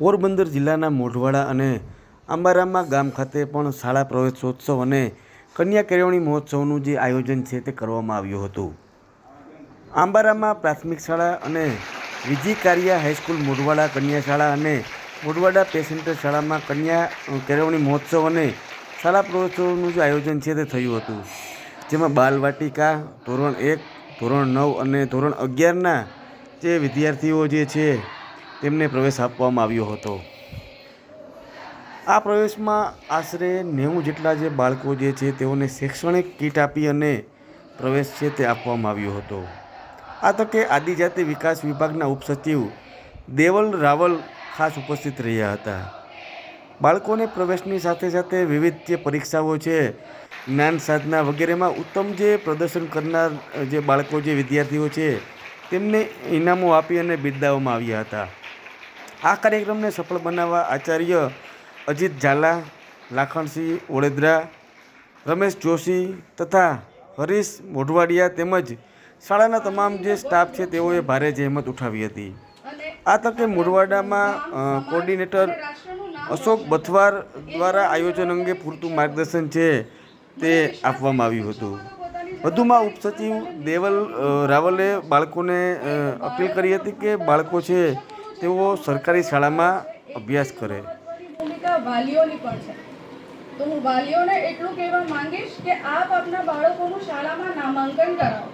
પોરબંદર જિલ્લાના મોઢવાડા અને આંબારામા ગામ ખાતે પણ શાળા પ્રવેશોત્સવ અને કન્યા કેળવણી મહોત્સવનું જે આયોજન છે તે કરવામાં આવ્યું હતું. આંબારામાં પ્રાથમિક શાળા અને વિજી કારિયા હાઈસ્કૂલ મોઢવાડા કન્યા શાળા અને મોઢવાડા પેસેન્ટર શાળામાં કન્યા કેળવણી મહોત્સવ અને શાળા પ્રવેશોત્સવનું જે આયોજન છે તે થયું હતું. જેમાં બાલવાટિકા, ધોરણ એક, ધોરણ નવ અને ધોરણ અગિયારના જે વિદ્યાર્થીઓ જે છે તેમને પ્રવેશ આપવામાં આવ્યો હતો. આ પ્રવેશમાં આશરે નેવું જેટલા જે બાળકો જે છે તેઓને શૈક્ષણિક કીટ આપી અને પ્રવેશ છે તે આપવામાં આવ્યો હતો. આ તકે આદિજાતિ વિકાસ વિભાગના ઉપસચિવ દેવલ રાવલ ખાસ ઉપસ્થિત રહ્યા હતા. બાળકોને પ્રવેશની સાથે સાથે વિવિધ જે પરીક્ષાઓ છે, જ્ઞાન સાધના વગેરેમાં ઉત્તમ જે પ્રદર્શન કરનાર જે બાળકો જે વિદ્યાર્થીઓ છે તેમને ઇનામો આપી અને બિરદાવવામાં આવ્યા હતા. આ કાર્યક્રમને સફળ બનાવવા આચાર્ય અજીત ઝાલા, લાખણસિંહ ઓળેદરા રમેશ જોશી તથા હરીશ મોઢવાડિયા તેમજ શાળાના તમામ જે સ્ટાફ છે તેઓએ ભારે જહેમત ઉઠાવી હતી. આ તકે મોઢવાડામાં કોર્ડિનેટર અશોક બથવાર દ્વારા આયોજન અંગે પૂરતું માર્ગદર્શન છે તે આપવામાં આવ્યું હતું. વધુમાં ઉપસચિવ દેવલ રાવલે બાળકોને અપીલ કરી હતી કે બાળકો છે તેઓ સરકારી શાળામાં અભ્યાસ કરે. વાલીઓની પણ છે. તો હું વાલીઓને એટલું કહેવા માંગીશ કે આપ આપના બાળકોનું શાળામાં નામાંકન કરાવો.